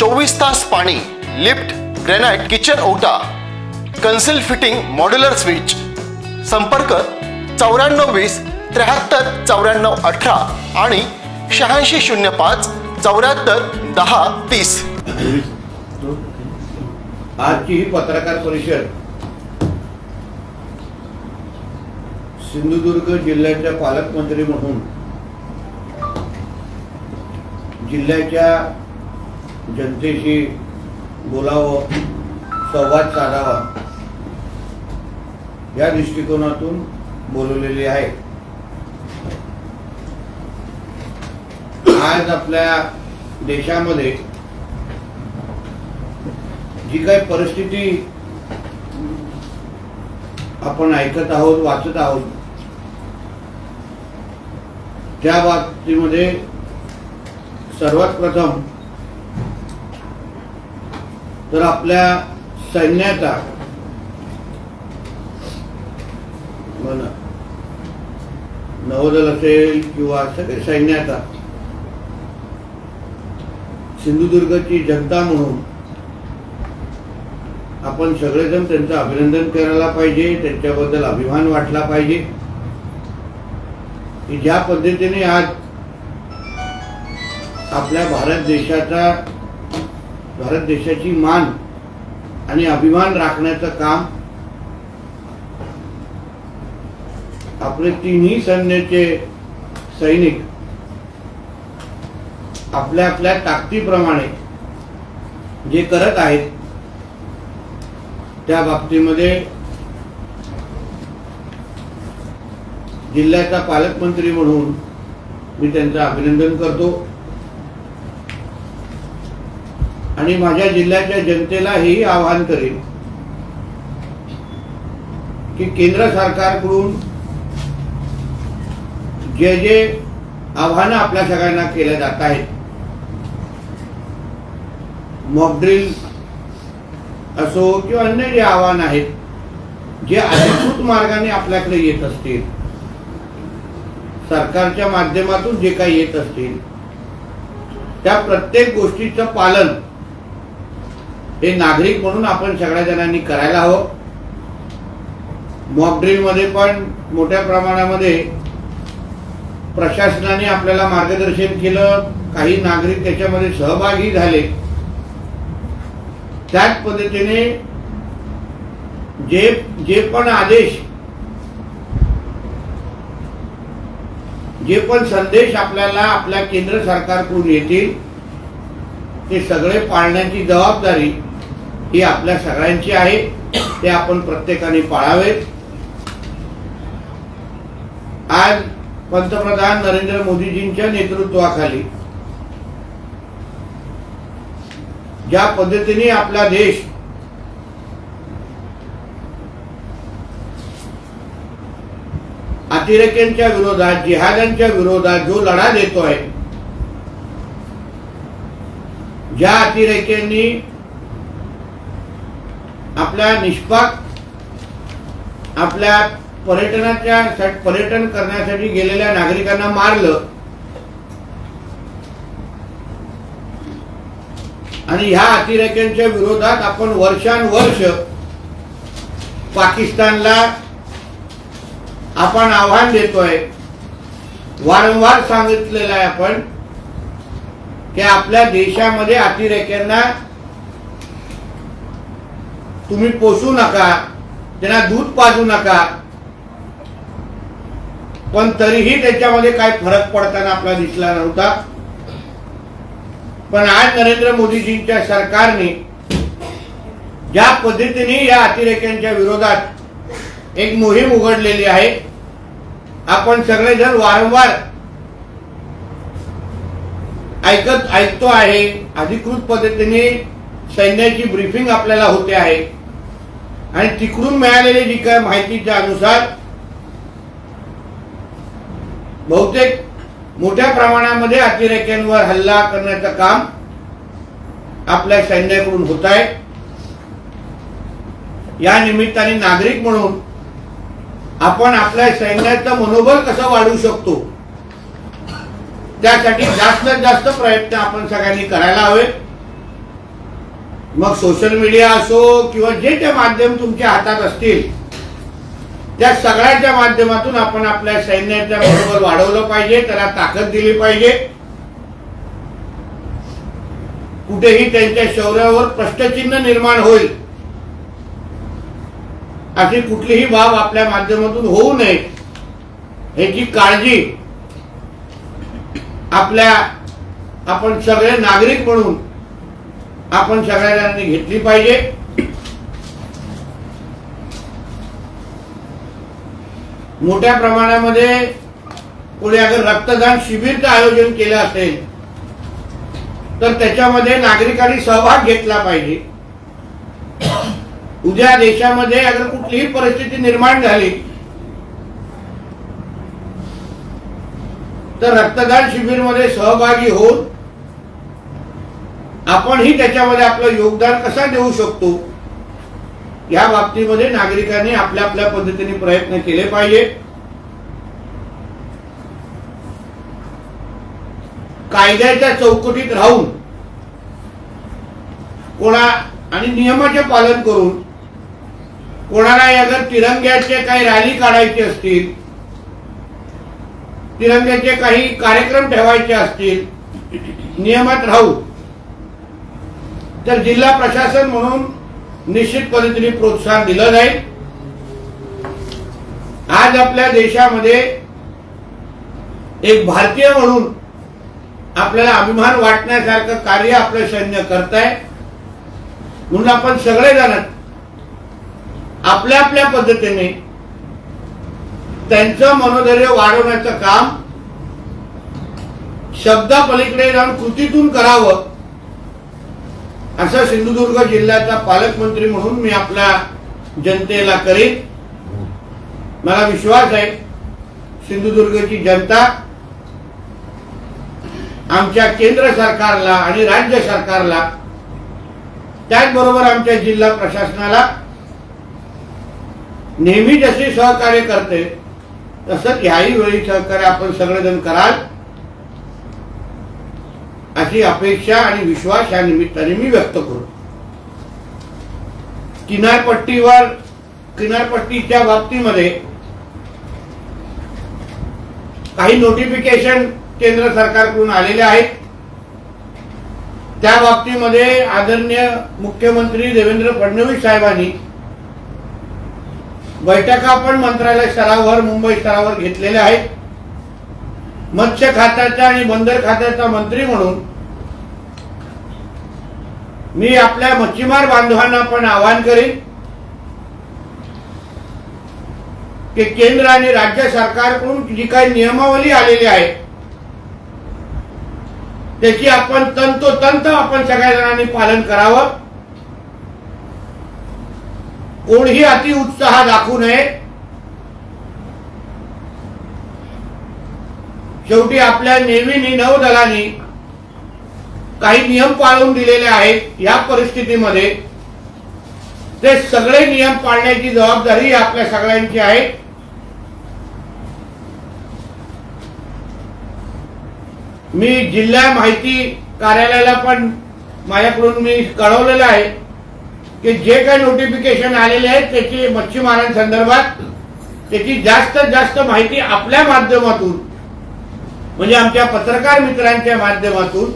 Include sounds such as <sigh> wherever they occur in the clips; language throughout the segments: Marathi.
चोवीस तास पाणी लिफ्ट ग्रेनाइट किचन ओटा कन्सिल फिटिंग मॉड्युलर स्विच. संपर्क चौऱ्याण्णव वीस त्र्याहत्तर चौऱ्याण्णव अठरा आणि शहाऐंशी शून्य पाच चौऱ्याहत्तर दहा तीस. आजची ही पत्रकार परिषद सिंधुदुर्ग जिल्ह्याच्या पालकमंत्री म्हणून जिल्ह्याच्या जनतेशी बोलावं संवाद साधावा. या दृष्टिकोनातून बोलवलेली आहे. आज आपल्या देशामध्ये जी काही परिस्थिती आपण ऐकत आहोत वाचत आहोत त्या बाबतीमध्ये सर्वात प्रथम तर आपल्या सैन्याचा हो नवदल असेल किंवा सगळे सैन्याचा सिंधुदुर्गची जनता म्हणून आपण सगळेजण त्यांचं अभिनंदन करायला पाहिजे त्यांच्याबद्दल अभिमान वाटला पाहिजे. की ज्या पद्धतीने आज आपल्या भारत देशाचा भारत देशाची मान आणि अभिमान राखण्याचं काम आपले तिन्ही सैन्याचे सैनिक आपल्या आपल्या ताकदीप्रमाणे जे करत आहेत त्या बाबतीमध्ये जिल्ह्याचा पालकमंत्री म्हणून मी त्यांचं अभिनंदन करतो. आणि माझ्या जिल्ह्याच्या जनतेला हेही आवाहन करेन की केंद्र सरकारकडून जे जे आव्हानं आपल्या सगळ्यांना केल्या जात आहेत मॉकड्रिल असो किंवा अन्य जे आव्हान आहेत जे अधिकृत मार्गाने आपल्याकडे येत असतील सरकारच्या माध्यमातून जे काही येत असतील त्या प्रत्येक गोष्टीचं पालन हे नागरिक म्हणून आपण सगळ्या जणांनी करायला हवं. मॉकड्रिलमध्ये पण मोठ्या प्रमाणामध्ये प्रशासनाने आपल्याला मार्गदर्शन केलं काही नागरिक त्याच्यामध्ये सहभागी झाले. त्याच पद्धतीने जे जे पण आदेश जे पण संदेश आपल्याला आपल्या केंद्र सरकारकडून येतील ते सगळे पाळण्याची जबाबदारी ही आपल्या सगळ्यांची आहे. ते आपण प्रत्येकाने पाळावेत. आज पंतप्रधान नरेंद्र मोदीजींच्या नेतृत्वाखाली ज्या पद्धतीने आपला देश अतिरेक्यांच्या विरोधात जिहाद्यांच्या विरोधात जो लढा देतोय ज्या अतिरेक्यांनी आपल्या निष्पाक आपल्या पर्यटनाच्या पर्यटन करण्यासाठी गेलेल्या नागरिकांना मारलं. आणि ह्या अतिरेक्यांच्या विरोधात आपण वर्षानुवर्ष पाकिस्तानला आपण आव्हान देतोय. वारंवार सांगितलेलं आहे आपण की आपल्या देशामध्ये अतिरेक्यांना तुम्ही पोसू नका त्यांना दूध पाजू नका. पण तरीही त्याच्यामध्ये काय फरक पडताना आपला दिसला नव्हता. पण आज नरेंद्र मोदीजींच्या सरकारने ज्या पद्धतीने या अतिरेक्यांच्या विरोधात एक मोहीम उघडलेली आहे आपण सगळेजण वारंवार ऐकत ऐकतो आहे. अधिकृत पद्धतीने सैन्याची ब्रीफिंग आपल्याला होते आहे. आणि तिकडून मिळालेली जी काय माहितीच्या अनुसार बहुतेक मोठ्या प्रमाणामध्ये अतिरेक्यांवर हल्ला करण्याचं काम आपल्या सैन्याकडून होत आहे. या निमित्ताने नागरिक म्हणून आपण आपल्या सैन्याचं मनोबल कसं वाढवू शकतो त्यासाठी जास्तीत जास्त प्रयत्न आपण सगळ्यांनी करायला हवे मग सोशल मीडिया असो किंवा जे ते माध्यम तुमच्या हातात असतील त्या सगळ्याच्या माध्यमातून आपण आपल्या सैन्याच्या बरोबर वाढवलं पाहिजे त्याला ताकद दिली पाहिजे. कुठेही त्यांच्या शौर्यावर प्रश्नचिन्ह निर्माण होईल. अशी कुठलीही बाब आपल्या माध्यमातून होऊ नये. ह्याची काळजी आपल्या आपण सगळे नागरिक म्हणून आपण सगळ्यांनी घेतली पाहिजे. मोठ्या प्रमाणामध्ये कोणी अगर रक्तदान शिबिरचं आयोजन केलं असेल तर त्याच्यामध्ये नागरिकांनी सहभाग घेतला पाहिजे. उद्या देशामध्ये अगर कुठलीही परिस्थिती निर्माण झाली तर रक्तदान शिबिरमध्ये सहभागी होऊन आपणही त्याच्यामध्ये आपलं योगदान कसा देऊ शकतो? या बाबतीमध्ये नागरिकांनी आपल्या आपल्या पद्धतीने प्रयत्न केले पाहिजे. कायद्याच्या चौकटीत राहून कोणा आणि नियमाचे पालन करून कोणाला अगर तिरंग्याचे काही रॅली काढायचे असतील तिरंग्याचे काही कार्यक्रम ठेवायचे असतील नियमात राहू तर जिल्हा प्रशासन म्हणून निश्चित पद्धतीने प्रोत्साहन दिलं जाईल. आज आपल्या देशामध्ये एक भारतीय म्हणून आपल्याला अभिमान वाटण्यासारखं कार्य आपलं सैन्य करताय. म्हणून आपण सगळेजण आपल्या आपल्या पद्धतीने त्यांचं मनोधैर्य वाढवण्याचं काम शब्दापलीकडे जाऊन कृतीतून करावं असं सिंधुदुर्ग जिल्ह्याचा पालकमंत्री म्हणून मी आपल्या जनतेला करीन. मला विश्वास आहे सिंधुदुर्गची जनता आमच्या केंद्र सरकारला आणि राज्य सरकारला त्याचबरोबर आमच्या जिल्हा प्रशासनाला नेहमी जसे सहकार्य करते तसंच ह्याही वेळी सहकार्य आपण सगळेजण कराल. अशी अपेक्षा आणि विश्वास या निमित्ताने मी व्यक्त करू. किनारपट्टीवर किनारपट्टीच्या बाबतीमध्ये काही नोटिफिकेशन केंद्र सरकारकडून आलेले आहेत. त्या बाबतीमध्ये आदरणीय मुख्यमंत्री देवेंद्र फडणवीस साहेबांनी बैठका पण मंत्रालय स्तरावर मुंबई स्तरावर घेतलेल्या आहेत. मत्स्य खात्याचा आणि बंदर खात्याचा मंत्री म्हणून मी आपल्या मच्छीमार बांधवांना पण आवाहन करेन की केंद्र आणि राज्य सरकारकडून जी काही नियमावली आलेली आहे त्याची आपण तंतोतंत आपण सगळ्या जणांनी पालन करावं. कोणीही अति उत्साह दाखवू नये. शेवटी आपल्या नेव्हीनी नौदलाने काही नियम पाळून दिलेले आहेत या परिस्थितीमध्ये. ते सगळे नियम पाळण्याची जबाबदारी आपल्या सगळ्यांची आहे. मी जिल्हा माहिती कार्यालयाला पण माझ्याकडून मी कळवलेलं आहे की जे काही नोटिफिकेशन आलेले आहेत त्याची मच्छीमारांसंदर्भात त्याची जास्तीत जास्त माहिती आपल्या माध्यमातून म्हणजे आमच्या पत्रकार मित्रांच्या माध्यमातून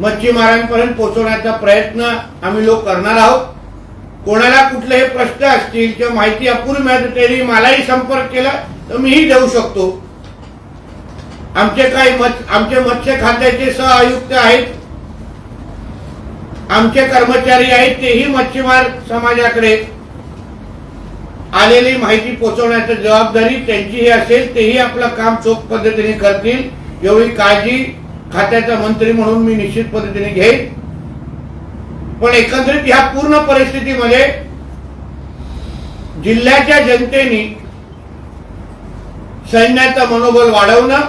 मच्छीमारांपर्यंत पोहोचवण्याचा प्रयत्न आम्ही लोक करणार आहोत. कोणाला कुठलेही प्रश्न असतील किंवा माहिती अपुरी मिळत त्यांनी मलाही संपर्क केला तर मीही देऊ शकतो. आमचे काही मत्स्य आमचे मत्स्य खात्याचे सह आयुक्त आहेत. आमचे कर्मचारी आहेत तेही मच्छीमार समाजाकडे. आलेली माहिती पोहोचवण्याची जबाबदारी त्यांचीही असेल तेही आपलं काम चोख पद्धतीने करतील. एवढी काळजी खात्याचा मंत्री म्हणून मी निश्चित पद्धतीने घेईन. पण एकंदरीत ह्या पूर्ण परिस्थितीमध्ये जिल्ह्याच्या जनतेने सैन्याचं मनोबल वाढवणं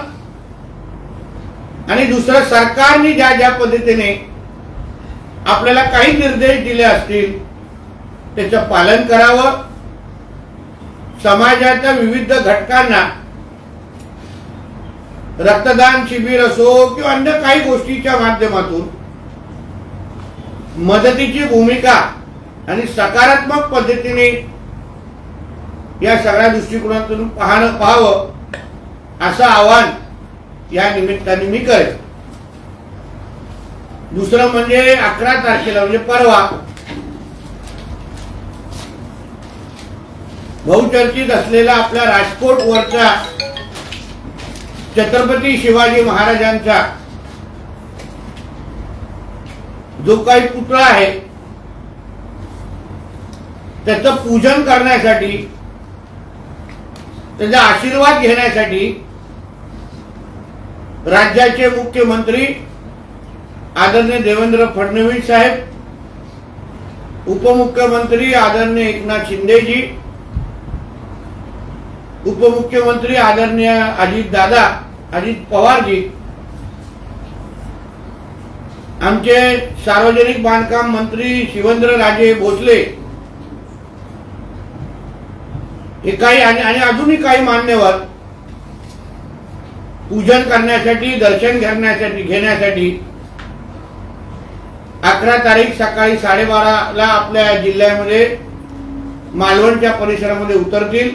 आणि दुसरं सरकारने ज्या ज्या पद्धतीने आपल्याला काही निर्देश दिले असतील त्याचं पालन करावं. समाजाच्या विविध घटकांना रक्तदान शिबिर असो किंवा अन्य काही गोष्टीच्या माध्यमातून मदतीची भूमिका आणि सकारात्मक पद्धतीने या सगळ्या दृष्टिकोनातून पाहणं पाहावं असं आव्हान या निमित्ताने मी करेन. दुसरं म्हणजे अकरा तारखेला म्हणजे परवा बहुचर्चित असलेला आपल्या राजकोट वरचा छत्रपती शिवाजी महाराजांचा जो काही पुतळा आहे त्याचं पूजन करण्यासाठी त्याचा आशीर्वाद घेण्यासाठी राज्याचे मुख्यमंत्री आदरणीय देवेंद्र फडणवीस साहेब उपमुख्यमंत्री आदरणीय एकनाथ शिंदेजी उपमुख्यमंत्री आदरणीय अजित दादा अजित पवारजी आमचे सार्वजनिक बांधकाम मंत्री शिवेंद्र राजे भोसले हे काही आणि आणि अजूनही काही मान्यवर पूजन करण्यासाठी दर्शन घेण्यासाठी घेण्यासाठी अकरा तारीख सकाळी साडेबाराला आपल्या जिल्ह्यामध्ये मालवणच्या परिसरामध्ये उतरतील.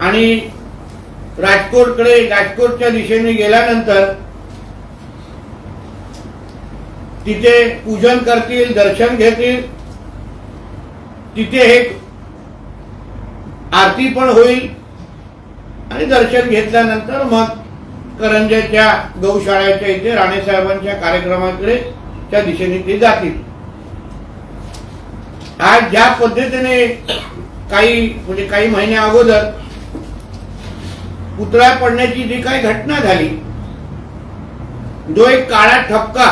आणि राजकोटकडे राजकोटच्या दिशेने गेल्यानंतर तिथे पूजन करतील दर्शन घेतील. तिथे एक आरती पण होईल. आणि दर्शन घेतल्यानंतर मग करंजाच्या गौशाळ्याच्या इथे राणेसाहेबांच्या कार्यक्रमाकडे त्या दिशेने ते जातील. आज ज्या पद्धतीने काही म्हणजे काही महिन्या अगोदर पुतळा पडण्याची जी काही घटना झाली जो एक काळा ठपका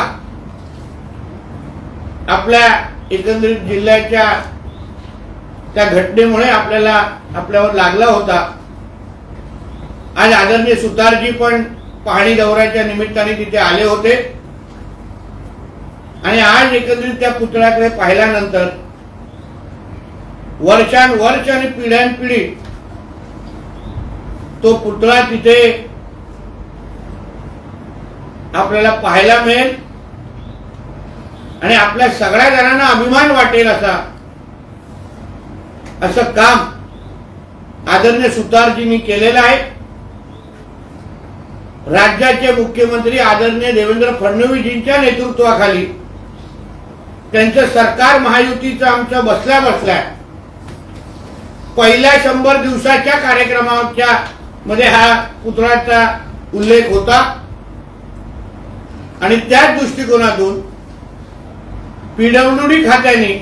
आपल्या एकंदरीत जिल्ह्याच्या त्या घटनेमुळे आपल्याला आपल्यावर लागला होता. आज आदरणीय सुतारजी पण पाहणी दौऱ्याच्या निमित्ताने तिथे आले होते. आणि आज एकंदरीत त्या पुतळ्याकडे पाहिल्यानंतर वर्षानुवर्ष आणि पिढ्यानपिढी तो पुतळा तिथे आपल्याला पाहायला मिळेल. आणि आपल्या सगळ्या जणांना अभिमान वाटेल असा असं काम आदरणीय सुतारजींनी केलेलं आहे. राज्याचे मुख्यमंत्री आदरणीय देवेंद्र फडणवीसजींच्या नेतृत्वाखाली त्यांचं सरकार महायुतीचं आमचं बसल्या बसल्या पहिल्या शंभर दिवसाच्या कार्यक्रमाच्या मध्ये हा पुतळ्याचा उल्लेख होता. आणि त्याच दृष्टिकोनातून पीडब्ल्यूडी खात्याने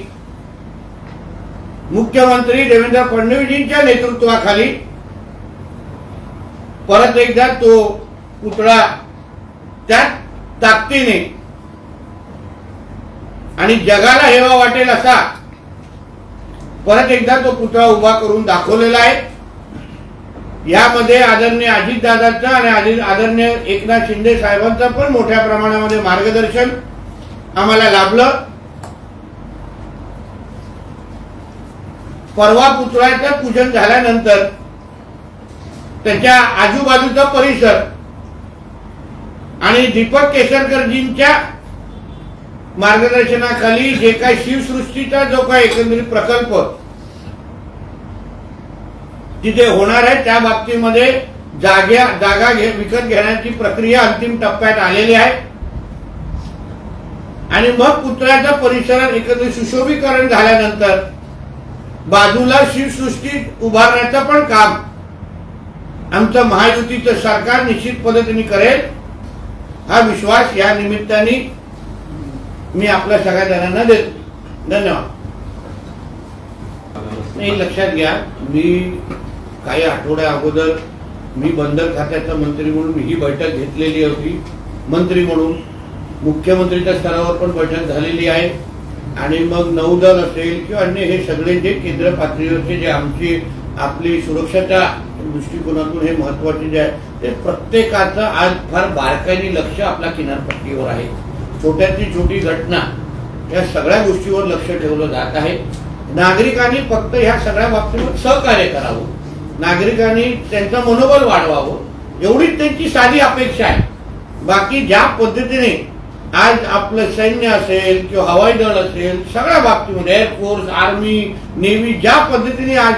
मुख्यमंत्री देवेंद्र फडणवीसजींच्या नेतृत्वाखाली परत एकदा तो पुतळा त्याच ताकदीने आणि जगाला हेवा वाटेल असा परत एकदा तो पुतळा उभा करून दाखवलेला आहे. यामध्ये आदरणीय अजितदादांचं आणि आदरणीय एकनाथ शिंदे साहेबांचं पण मोठ्या प्रमाणामध्ये मार्गदर्शन आम्हाला लाभलं. परवा पुतळ्याचं पूजन झाल्यानंतर त्याच्या आजूबाजूचा परिसर आणि दीपक केसरकरजींच्या मार्गदर्शनाखाली जे काही शिवसृष्टीचा जो काही एकंदरीत प्रकल्प तिथे होणार आहे त्या बाबतीमध्ये जाग्या जागा घे विकत घेण्याची प्रक्रिया अंतिम टप्प्यात आलेली आहे. आणि मग पुतळ्याच्या परिसरात एकत्र सुशोभीकरण झाल्यानंतर बाजूला शिवसृष्टी उभारण्याचं पण काम आमचं महायुतीचं सरकार निश्चित पद्धतीने करेल. हा विश्वास या निमित्ताने मी आपल्या सगळ्या जणांना देतो. धन्यवाद. नाही लक्षात घ्या मी काही आठवड्या अगोदर मी बंदर खात्याचा मंत्री म्हणून ही बैठक घेतलेली होती. मंत्री म्हणून मुख्यमंत्रीच्या स्तरावर पण बैठक झालेली आहे. आणि मग नौदल असेल किंवा अन्य हे सगळे जे केंद्र पातळीवरचे जे आमची आपली सुरक्षाच्या दृष्टिकोनातून हे महत्त्वाचे जे आहे ते प्रत्येकाचं आज फार बारकाईने लक्ष आपल्या किनारपट्टीवर आहे. छोट्यातली छोटी घटना या सगळ्या गोष्टीवर लक्ष ठेवलं जात आहे. नागरिकांनी फक्त ह्या सगळ्या बाबतीवर सहकार्य करावं. नागरिकांनी त्यांचं मनोबल वाढवावं. एवढीच त्यांची साधी अपेक्षा आहे. बाकी ज्या पद्धतीने आज आपलं सैन्य असेल किंवा हवाई दल असेल सगळ्या बाबतीमध्ये एअरफोर्स आर्मी नेव्ही ज्या पद्धतीने आज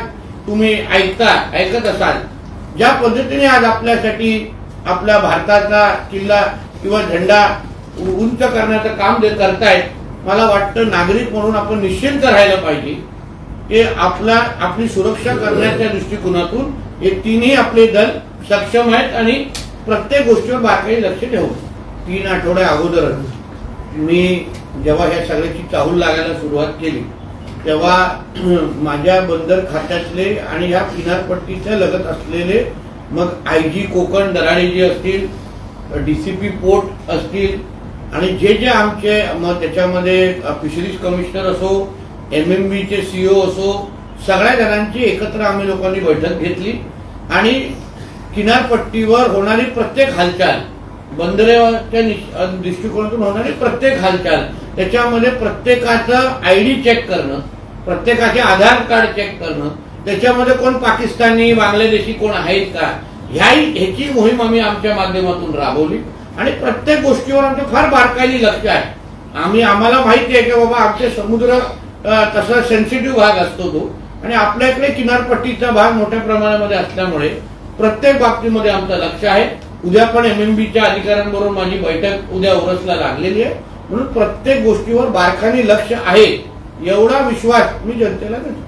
तुम्ही ऐकता ऐकत असाल ज्या पद्धतीने आज आपल्यासाठी आपल्या भारताचा किल्ला किंवा झेंडा उंच करण्याचं काम जे करतायत मला वाटतं नागरिक म्हणून आपण निश्चिंत राहायला पाहिजे. ते आपला आपली सुरक्षा करण्याच्या दृष्टिकोनातून हे तिन्ही आपले दल सक्षम आहेत आणि प्रत्येक गोष्टीवर बारकाई लक्ष ठेवू तीन आठवड्या अगोदरच मी जेव्हा ह्या सगळ्याची चाहूल लागायला सुरुवात केली तेव्हा <clears throat> माझ्या बंदर खात्यातले आणि ह्या किनारपट्टीच्या लगत असलेले मग आय जी कोकण दराडे जे असतील डीसीपी पोर्ट असतील आणि जे जे आमचे मग त्याच्यामध्ये फिशरीज कमिशनर असो एम एम बीचे सीओ असो सगळ्या जणांची एकत्र आम्ही लोकांनी बैठक घेतली. आणि किनारपट्टीवर होणारी प्रत्येक हालचाल बंदराच्या दृष्टिकोनातून होणारी प्रत्येक हालचाल त्याच्यामध्ये प्रत्येकाचं आय डी चेक करणं प्रत्येकाचे आधार कार्ड चेक करणं त्याच्यामध्ये कोण पाकिस्तानी बांगलादेशी कोण आहेत का ह्याही ह्याची मोहीम आम्ही आमच्या माध्यमातून राबवली. आणि प्रत्येक गोष्टीवर आमचं फार बारकाईने लक्ष आहे. आम्ही आम्हाला माहिती आहे की बाबा आमचे समुद्र तसा सेन्सिटिव्ह भाग असतो तो. आणि आपल्या इकडे किनारपट्टीचा भाग मोठ्या प्रमाणामध्ये असल्यामुळे प्रत्येक बाबतीमध्ये आमचं लक्ष आहे. उद्या पण एमएमबीच्या अधिकाऱ्यांबरोबर माझी बैठक उद्या ओरसला लागलेली आहे. म्हणून प्रत्येक गोष्टीवर बारखानी लक्ष आहे. एवढा विश्वास मी जनतेला देतो.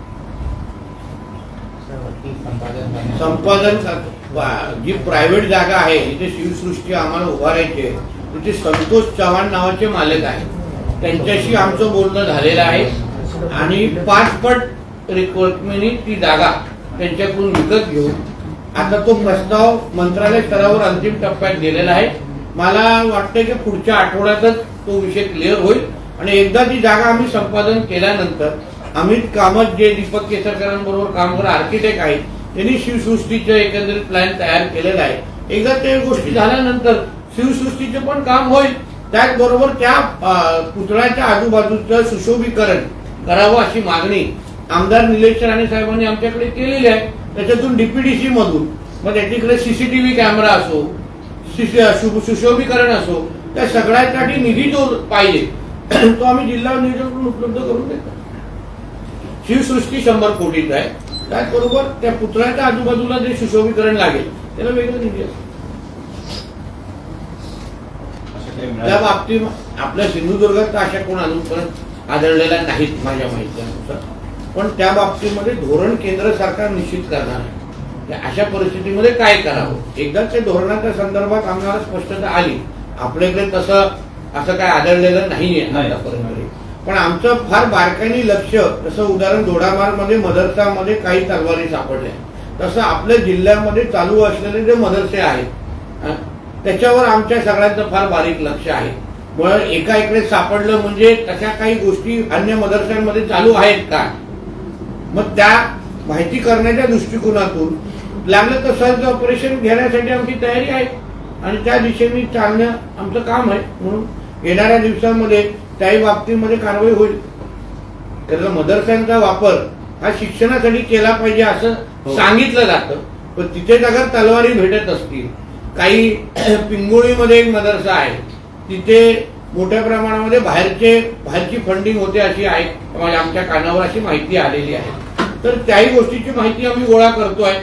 संपादन जी प्रायव्हेट जागा आहे जिथे शिवसृष्टी आम्हाला उभारायची आहे. तिथे संतोष चव्हाण नावाचे मालक आहेत. त्यांच्याशी आमचं बोलणं झालेलं आहे. आणि पाच पट रिक्वायरमेंटनी ती जागा त्यांच्याकडून विकत घेऊन आता तो प्रस्ताव मंत्रालय स्तरावर अंतिम टप्प्यात गेलेला आहे. मला वाटतं की पुढच्या आठवड्यातच तो विषय क्लिअर होईल. आणि एकदा ती जागा आम्ही संपादन केल्यानंतर अमित कामत जे दीपक केसरकरांबरोबर काम करणारे आर्किटेक्ट आहेत त्यांनी शिवसृष्टीचं एकंदरीत प्लॅन तयार केलेला आहे. एकदा ते गोष्टी झाल्यानंतर शिवसृष्टीचं पण काम होईल. त्याचबरोबर त्या पुतळ्याच्या आजूबाजूचं सुशोभीकरण करावं अशी मागणी आमदार निलेश राणे साहेबांनी आमच्याकडे केलेली आहे. त्याच्यातून डीपीडीसी मधून. मग त्याच्याकडे सीसीटीव्ही कॅमेरा असो सुशोभीकरण असो त्या सगळ्यासाठी निधी जो पाहिजे तो आम्ही जिल्हा नियोजन उपलब्ध करून देतो. शिवसृष्टी शंभर कोटीचा आहे. त्याचबरोबर त्या पुतळ्याच्या आजूबाजूला जे सुशोभीकरण लागेल त्याला वेगळं निधी असतो. त्या बाबतीत आपल्या सिंधुदुर्गात अशा कोण अजूनपर्यंत आढळलेल्या नाहीत माझ्या माहितीनुसार. पण त्या बाबतीमध्ये धोरण केंद्र सरकार निश्चित करणार आहे. अशा परिस्थितीमध्ये काय करावं? एकदा त्या धोरणाच्या संदर्भात आम्हाला स्पष्टता आली. आपल्याकडे तसं असं काय आढळलेलं नाहीये. आतापर्यंत. पण आमचं फार बारकाईने लक्ष जसं उदाहरण दोडामारमध्ये मदरसामध्ये काही तलवारी सापडल्या. तसं आपल्या जिल्ह्यामध्ये चालू असलेले जे मदरसे आहेत त्याच्यावर आमच्या सगळ्यांचं फार बारीक लक्ष आहे. मुळात एका इकडे सापडलं म्हणजे तशा काही गोष्टी अन्य मदरशांमध्ये चालू आहेत का? मग त्या माहिती करण्याच्या दृष्टिकोनातून लागलं तर सर्च ऑपरेशन घेण्यासाठी आमची तयारी आहे. आणि त्या दिशेने चालणं आमचं काम आहे. म्हणून येणाऱ्या दिवसांमध्ये त्याही बाबतीमध्ये कारवाई होईल. त्याचा मदरशांचा वापर हा शिक्षणासाठी केला पाहिजे असं हो. सांगितलं जातं. पण तिथेच अगर तलवारी भेटत असतील काही <clears throat> पिंगोळीमध्ये एक मदरसा आहे. तिथे मोठ्या प्रमाणामध्ये बाहेरचे बाहेरची फंडिंग होते अशी आहे. म्हणजे आमच्या कानावर अशी माहिती आलेली आहे. तर त्याही गोष्टीची माहिती आम्ही गोळा करतोय.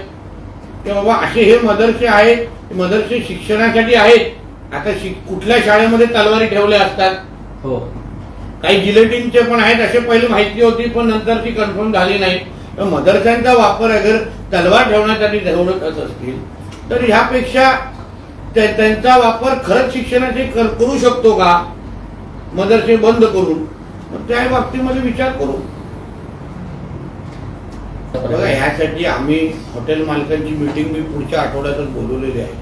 की बाबा असे हे मदरसे आहेत मदरसे शिक्षणासाठी आहेत. आता कुठल्या शाळेमध्ये तलवारी ठेवल्या असतात? हो. काही जिलेटिनचे पण आहेत असे पहिले माहिती होती पण नंतर ती कन्फर्म झाली नाही. तर मदरशांचा वापर अगर तलवार ठेवण्यासाठी ठेवत असतील तर ह्यापेक्षा त्यांचा वापर खरंच शिक्षणाचे करू शकतो का? मदरसे बंद करून. मग त्या बाबतीमध्ये विचार करू. बघा ह्यासाठी आम्ही हॉटेल मालकांची मीटिंग मी पुढच्या आठवड्यातच बोलवलेली आहे.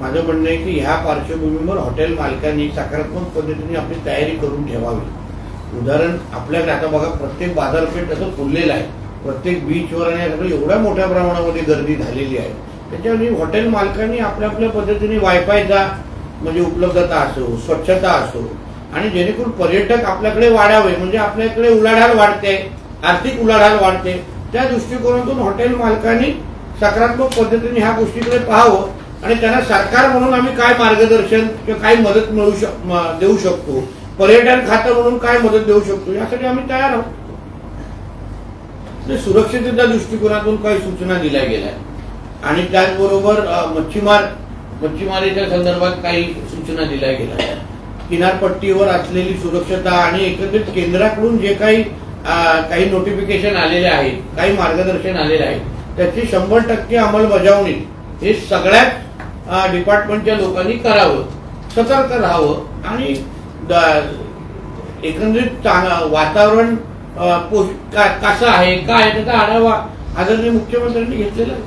माझं म्हणणं आहे की ह्या पार्श्वभूमीवर हॉटेल मालकांनी सकारात्मक पद्धतीने आपली तयारी करून ठेवावी. उदाहरण आपल्याकडे आता बघा प्रत्येक बाजारपेठ असं फुललेलं आहे. प्रत्येक बीचवर आणि एवढ्या मोठ्या प्रमाणामध्ये गर्दी झालेली आहे. त्याच्यामुळे हॉटेल मालकांनी आपल्या आपल्या पद्धतीने वायफायचा म्हणजे उपलब्धता असो स्वच्छता असो आणि जेणेकरून पर्यटक आपल्याकडे वाढावे म्हणजे आपल्याकडे उलाढाल वाढते आर्थिक उलाढाल वाढते त्या दृष्टिकोनातून हॉटेल मालकांनी सकारात्मक पद्धतीने ह्या गोष्टीकडे पाहावं आणि त्यांना सरकार म्हणून आम्ही काय मार्गदर्शन किंवा काय मदत मिळू शक देऊ शकतो पर्यटन खातं म्हणून काय मदत देऊ शकतो यासाठी आम्ही तयार आहोत. म्हणजे सुरक्षिततेच्या दृष्टिकोनातून काही सूचना दिल्या गेल्या. आणि त्याचबरोबर मच्छीमार मच्छीमारीच्या संदर्भात काही सूचना दिल्या गेल्या. किनारपट्टीवर असलेली सुरक्षता आणि एकत्रित केंद्राकडून जे काही काही नोटिफिकेशन आलेले आहेत काही मार्गदर्शन आलेले आहे त्याची शंभर टक्के अंमलबजावणी हे सगळ्याच डिपार्टमेंटच्या लोकांनी करावं सतर्क राहावं आणि एकंदरीत वातावरण कसं आहे काय आहे त्याचा आढावा आदरणीय मुख्यमंत्र्यांनी घेतलेला आहे.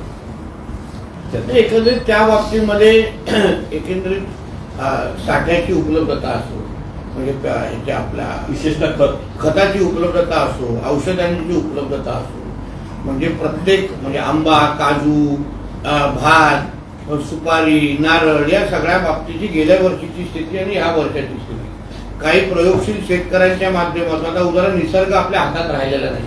तर एकंदरीत त्या बाबतीमध्ये <clears throat> एकंदरीत साठ्याची उपलब्धता असो म्हणजे आपल्या विशेषतः खत. खताची उपलब्धता असो औषधांची उपलब्धता असो म्हणजे प्रत्येक म्हणजे आंबा काजू भात सुपारी नारळ या सगळ्या बाबतीची गेल्या वर्षीची स्थिती आणि ह्या वर्षाची स्थिती. काही प्रयोगशील शेतकऱ्यांच्या माध्यमातून आता उदाहरण निसर्ग आपल्या हातात राहिलेला नाही.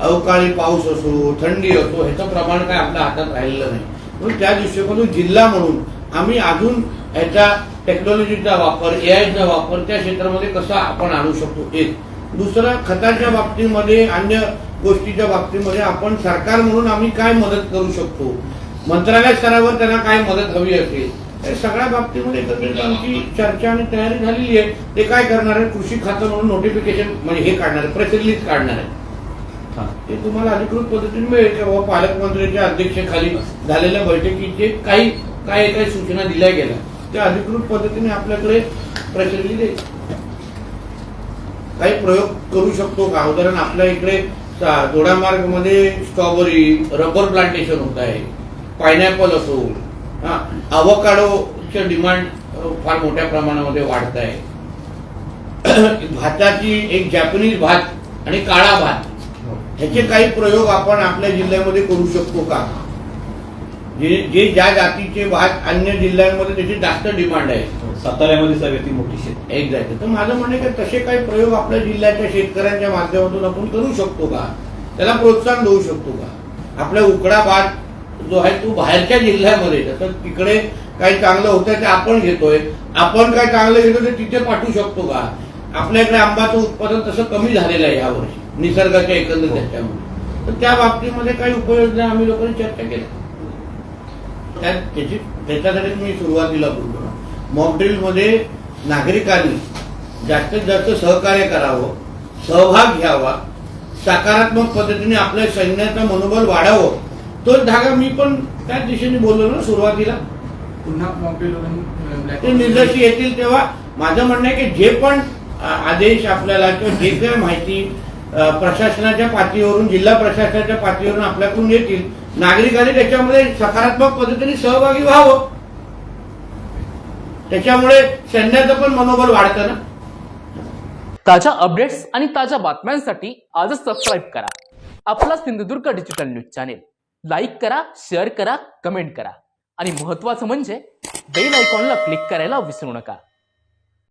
अवकाळी पाऊस असो थंडी असो ह्याचं प्रमाण काय आपल्या हातात राहिलेलं नाही. म्हणून त्या दृष्टिकोनातून जिल्हा म्हणून आम्ही अजून ह्याचा टेक्नॉलॉजीचा वापर ए आयचा वापर त्या क्षेत्रामध्ये कसा आपण आणू शकतो एक दुसरं खताच्या बाबतीमध्ये अन्य गोष्टीच्या बाबतीमध्ये आपण सरकार म्हणून आम्ही काय मदत करू शकतो? मंत्रालय स्तरावर त्यांना काय मदत हवी असेल? सगळ्या बाबतीमध्ये एकत्रित आमची चर्चा आणि तयारी झालेली आहे. ते काय करणार आहे कृषी खातं म्हणून नोटिफिकेशन म्हणजे हे काढणार आहे प्रेस रिलीज काढणार आहे. ते तुम्हाला अधिकृत पद्धतीने मिळेल की बाबा पालकमंत्र्यांच्या अध्यक्षतेखाली झालेल्या बैठकीचे काही काही काही सूचना दिल्या गेल्या त्या अधिकृत पद्धतीने आपल्याकडे प्रचलित काही प्रयोग करू शकतो का? उदाहरण आपल्या इकडे दोडामार्गमध्ये स्ट्रॉबेरी रबर प्लांटेशन होत आहे पायनॅपल असो अवकाडोचं डिमांड फार मोठ्या प्रमाणामध्ये वाढत आहे. <clears throat> भाताची एक जॅपनीज भात आणि काळा भात ह्याचे काही प्रयोग आपण आपल्या जिल्ह्यामध्ये करू शकतो का? जे जे ज्या जातीचे भात अन्य जिल्ह्यांमध्ये त्याची जास्त डिमांड आहे. साताऱ्यामध्ये सगळ्यात मोठी शेत. एक्झॅक्ट तर माझं म्हणणं की तसे काही प्रयोग आपल्या जिल्ह्याच्या शेतकऱ्यांच्या माध्यमातून आपण करू शकतो का? त्याला प्रोत्साहन देऊ शकतो का? आपला उकडा भात जो आहे तो बाहेरच्या जिल्ह्यामध्ये तसं तिकडे काही चांगलं होतं ते आपण घेतोय. आपण काय चांगलं घेतो ते तिथे पाठवू शकतो का? आपल्याकडे आंबाचं उत्पादन तसं कमी झालेलं आहे यावर्षी. निसर्गाच्या एकंदर त्याच्यामुळे तर त्या बाबतीमध्ये काही उपाययोजना आम्ही लोकांनी चर्चा केल्या. त्यात त्याची त्याच्यासाठी मी सुरुवातीला बोलतो मॉकड्रिलमध्ये नागरिकांनी जास्तीत जास्त सहकार्य करावं सहभाग घ्यावा सकारात्मक पद्धतीने आपल्या सैन्याचं मनोबल वाढावं. तोच धागा मी पण त्याच दिशेने बोललो ना सुरुवातीला. पुन्हा ते निर्देश येतील तेव्हा. माझं म्हणणं आहे की जे पण आदेश आपल्याला किंवा जे काही माहिती प्रशासनाच्या पातळीवरून जिल्हा प्रशासनाच्या पातळीवरून आपल्याकडून येतील. नागरिकांनी त्याच्यामध्ये सकारात्मक पद्धतीने सहभागी व्हावं. त्याच्यामुळे सैन्याचं पण मनोबल वाढतं ना. ताज्या अपडेट्स आणि ताज्या बातम्यांसाठी आजच सबस्क्राईब करा. आपला Sindhudurg digital news channel like करा शेअर करा कमेंट करा. आणि महत्त्वाचं म्हणजे बेल आयकॉनला क्लिक करायला विसरू नका.